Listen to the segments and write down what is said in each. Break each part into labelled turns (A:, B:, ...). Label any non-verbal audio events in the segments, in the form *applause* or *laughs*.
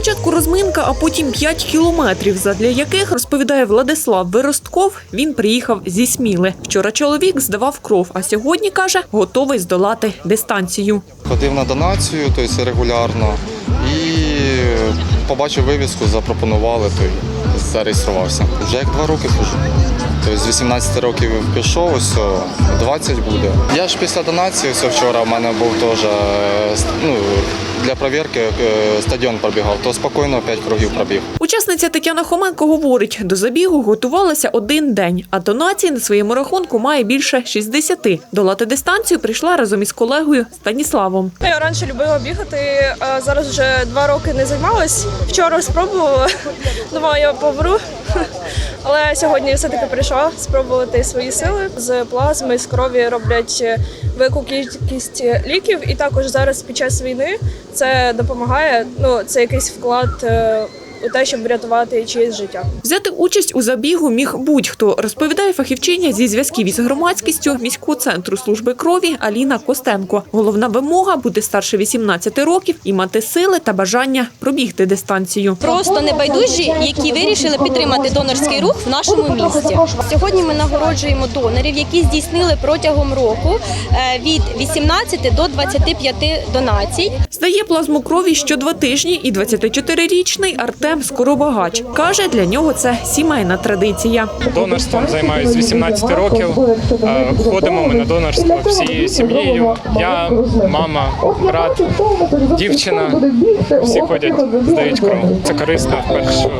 A: Спочатку розминка, а потім 5 кілометрів, задля яких, розповідає Владислав Виростков, він приїхав зі Сміли. Вчора чоловік здавав кров, а сьогодні, каже, готовий здолати дистанцію.
B: Ходив на донацію, тобто регулярно, і побачив вивіску, запропонували, то й зареєструвався. Вже як два роки хожу. Тобто з 18 років пішов, ось 20 буде. Я ж після донації ось вчора в мене був теж е, ну, для перевірки е, стадіон пробігав, то спокійно 5 кругів пробіг.
A: Учасниця Тетяна Хоменко говорить, до забігу готувалася один день, а донації на своєму рахунку має більше 60. Долати дистанцію прийшла разом із колегою Станіславом.
C: Я раніше любила бігати, а зараз вже два роки не займалась. Вчора спробувала, *laughs* думала, я помру. *laughs* Але сьогодні все-таки прийшла спробувати свої сили. З плазми, з крові роблять велику кількість ліків, і також зараз під час війни це допомагає. Ну, це якийсь вклад е, у те, щоб врятувати чиєсь життя.
A: Взяти участь у забігу міг будь-хто, розповідає фахівчиня зі зв'язків із громадськістю міського центру служби крові Аліна Костенко. Головна вимога бути старше 18 років і мати сили та бажання пробігти дистанцію.
D: просто небайдужі, які вирішили підтримати донорський рух в нашому місті. Сьогодні ми нагороджуємо донорів, які здійснили протягом року е, від 18 до 25 донацій.
A: Здає плазму крові що два тижні, і 24-річний Артем Скоробагач каже, для нього це сімейна традиція.
E: Донорством займаюся з 18 років. Е, Ходимо ми на донорство всією сім'єю. Я, мама, брат, дівчина. Всі ходять, здають кров. Це корисно в першу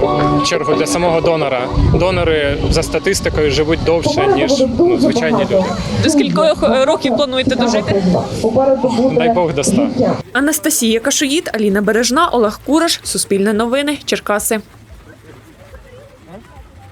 E: чергу для самого донора. Донори за статистикою живуть довше ніж ну, звичайні люди.
A: До скількох років плануєте дожити?
E: Дай Бог до 100.
A: Анастасія Кашоїд, Аліна Бережна, Олег Кураш, Суспільне новини, Черкаси. precoce